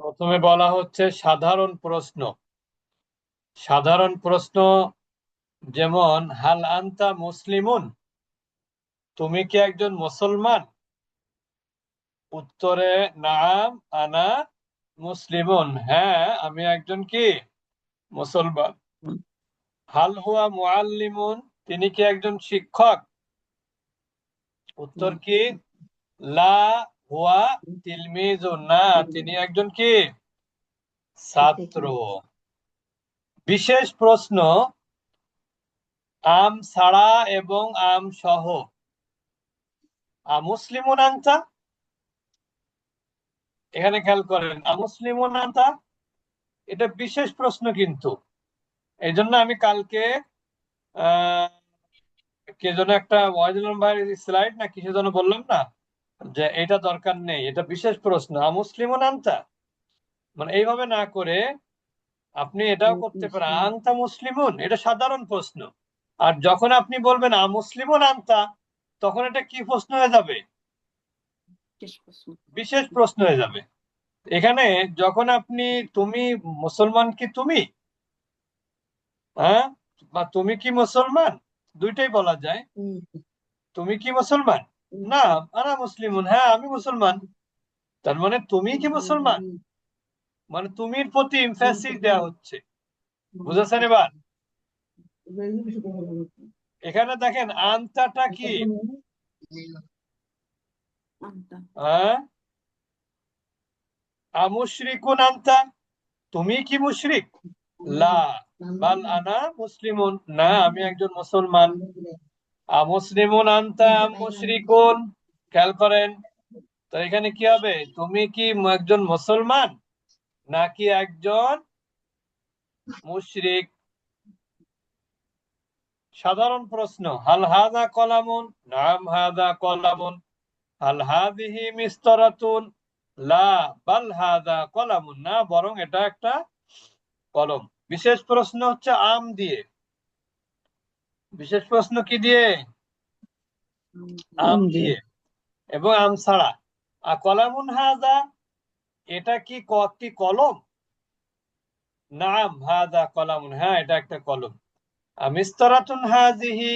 প্রথমে বলা হচ্ছে সাধারণ প্রশ্ন। সাধারণ প্রশ্ন যেমন, হাল আনতা মুসলিমুন? তুমি কি একজন মুসলমান? উত্তরে, নাম আনা মুসলিমুন। হ্যাঁ আমি একজন কি? মুসলমান। হাল হুয়া মুআল্লিমুন? তিনি কি একজন শিক্ষক? উত্তর কি? লা হুয়া তিলমিজুন না, তিনি একজন কি? ছাত্র। বিশেষ প্রশ্ন, আম ছাড়া এবং আম সহ। আমুসলিমুন আনতা? এখানে খেয়াল করেন, আমুসলিমুন আনতা? এটা বিশেষ প্রশ্ন কিন্তু। এই জন্য আমি কালকে কে যেন একটা ওয়াহিদুল ভাই স্লাইড না কিছু যেন বললাম না? যে এটা দরকার নেই এটা বিশেষ প্রশ্ন। আমুসলিমুন আনতা? মানে এইভাবে না করে আপনি এটাও করতে পারেন। আনতা মুসলিমুন? এটা সাধারণ প্রশ্ন। আর যখন আপনি বলবেন আমুসলিমুন আনতা? তখন এটা কি প্রশ্ন হয়ে যাবে? বিশেষ প্রশ্ন। হয়ে যাবে। এখানে যখন আপনি তুমি মুসলমান কি তুমি? হ্যাঁ? বা তুমি কি মুসলমান? দুইটাই বলা যায়। তুমি কি মুসলমান? না আনা মুসলিমুন হ্যাঁ আমি মুসলমান। তার মানে তুমি কি মুসলমান? মানে তুমির প্রতি ইমফ্যাসিস দেওয়া হচ্ছে। বুঝেছেন এবার? এখানে দেখেন আনতাটা কি? হ্যাঁ? আমুশরিকুন আনতা? তুমি কি মুশরিক? লা। বাল আনা মুসলিমুন? না আমি একজন মুসলমান। আমুসলিমুন আনতা মুশরিকুন। খেয়াল করেন তো এখানে কি হবে? তুমি কি একজন মুসলমান নাকি একজন মুশরিক? সাধারণ প্রশ্ন হাল হাদা কলামুন? নাম হাদা কলামুন। হাল হাদিহি মিস্তরাতুন? লা বাল হাদা কলামুন। না বরং এটা একটা কলম। বিশেষ প্রশ্ন হচ্ছে আম দিয়ে। বিশেষ প্রশ্ন কি দিয়ে? আম দিয়ে। এবং আম ছাড়া। আর কলামুন হাজা এটা কি কি কলম? নাম হাদা কলামুন হ্যাঁ এটা একটা কলম। মিস্তরাতুন হাজিহি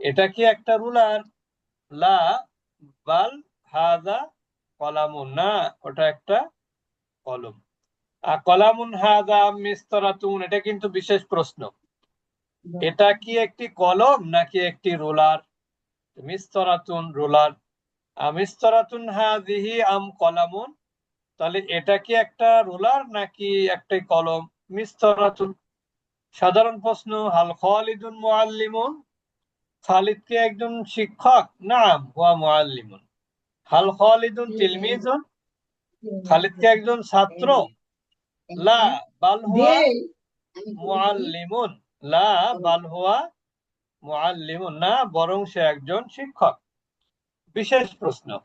এটা কি একটা রুলার? লা বাল হাদা কলামুন না ওটা একটা কলম। আর কলামুন হাদা মিস্তরাতুন এটা কিন্তু বিশেষ প্রশ্ন। এটা কি একটি কলম নাকি একটি রোলার? মিস্তরাতুন রোলার। মিস্তরাতুন হাজিহি আম কলামুন। তাহলে এটা কি একটা রোলার নাকি একটা কলম? মিস্তরাতুন। সাধারণ প্রশ্ন হাল খালিদুন মুআল্লিমুন? খালিদ কি একজন শিক্ষক? নাম হুয়া মুআল্লিমুন। হাল খালিদুন তিলমিজুন? খালিদ কি একজন ছাত্র? লা বাল হুয়া মুআল্লিমুন। লা বাল হুয়া মুআল্লিমুন, না বরং সে একজন শিক্ষক। বিশেষ প্রশ্ন।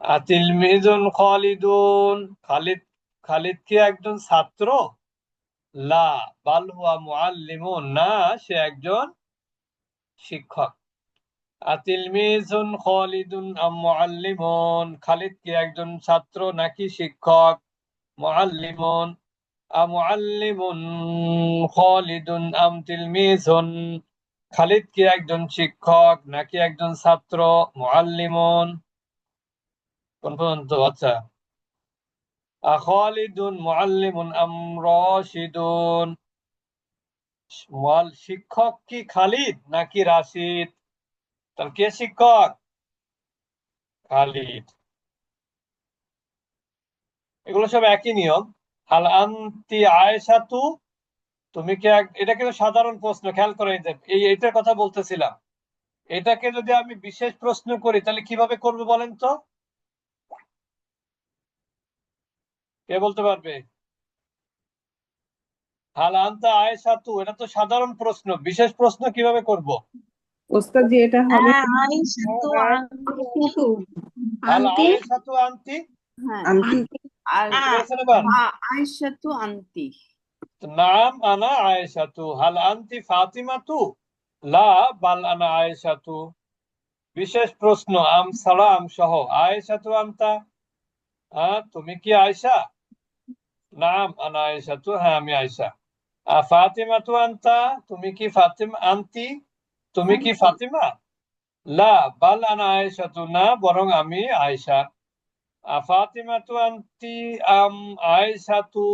আতিলমিজুন খালিদুন, খালিদ খালিদ কি একজন ছাত্র? লা বাল হুয়া মুআল্লিমুন, না সে একজন শিক্ষক। আতিলমিজুন খালিদুন আম মুআল্লিমুন, খালিদ কি একজন ছাত্র নাকি শিক্ষক? মুআল্লিমুন। মুআল্লিমুন খালিদুন আম তিলমিজুন খালিদ কি একজন শিক্ষক নাকি একজন ছাত্র? মুআল্লিমুন। কোন পর্যন্ত আচ্ছা। আখালিদুন মুআল্লিমুন আম রাশিদুন? শিক্ষক কি খালিদ নাকি রাশিদ? তাহলে কে শিক্ষক? খালিদ। এগুলো সব একই নিয়ম। হাল আন্তি আয়েশাতু তুমি কি এটা কিন্তু সাধারণ প্রশ্ন খেয়াল করে এই এইটার কথা বলতেছিলাম। এটাকে যদি আমি বিশেষ প্রশ্ন করি তাহলে কীভাবে করব বলেন তো? কে বলতে পারবে? হাল আনতা আয়েশা তু এটা তো সাধারণ প্রশ্ন বিশেষ প্রশ্ন কীভাবে করব? ওস্তাদ জি এটা হবে আনতি বলেছেন আয়েশাতু আন্তি নাম আনা আয়েশা হাল আনতি ফাতিমা লা বাল আনা আয়েশা বিশেষ প্রশ্ন আম আম সহ। আয়েশা তু আনতা তুমি কি আয়েশা? নাম আনা আয়েশা তু হ্যাঁ আমি আয়েশা। ফাতিমা তু আন্তা? তুমি কি ফাতিমা আন্তি তুমি কি ফাতিমা? লা বাল আনা আয়েশা তু না বরং আমি আয়েশা। আহ, ফাতিমা তু আন্তি আম আয়েশা তু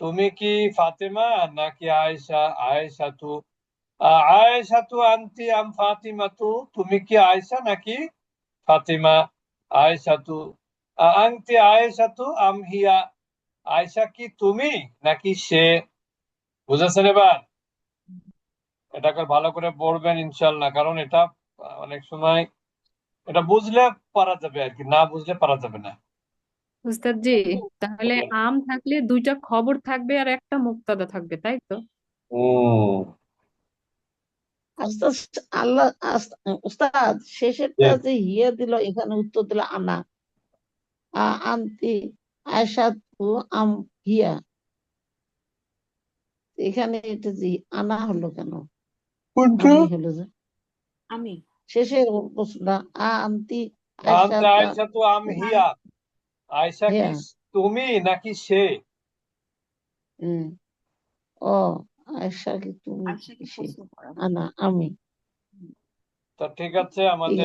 তুমি কি ফাতিমা নাকি আয়েশা আয়েশা তু আহ, আয়েশা আন্তি আম ফাতিমাতু তুমি কি আয়েশা নাকি ফাতিমা আয়েশা তু আহ, আন্তি আয়েশা তু আম হিয়া আয়েশা কি তুমি নাকি সে বুঝেছেন এবার এটাকে ভালো করে পড়বেন ইনশাল্লাহ কারণ এটা অনেক সময় এটা বুঝলে পারা যাবে আর কি না বুঝলে পারা যাবে না। উস্তাদ জি তাহলে আম থাকলে দুইটা খবর থাকবে আর একটা মুক্তাদা থাকবে তাই তো? আস্তে আস্তে আল্লাহ উস্তাদ শেষেরটা যে হিয়া দিল এখানে উত্তর দিল আনা। আন্তি আয়সা আম হিয়া। এখানে এটা যে আনা হলো কেন? কোনটা? আমি হলো যে আমি। শেষের প্রশ্নটা আ আন্তি আয়সা আয়েশা আম হিয়া। আয়সা কি তুমি নাকি সে? হুম। ও আয়সা কি তুমি সে? আনা আমি। তো ঠিক আছে আমাদের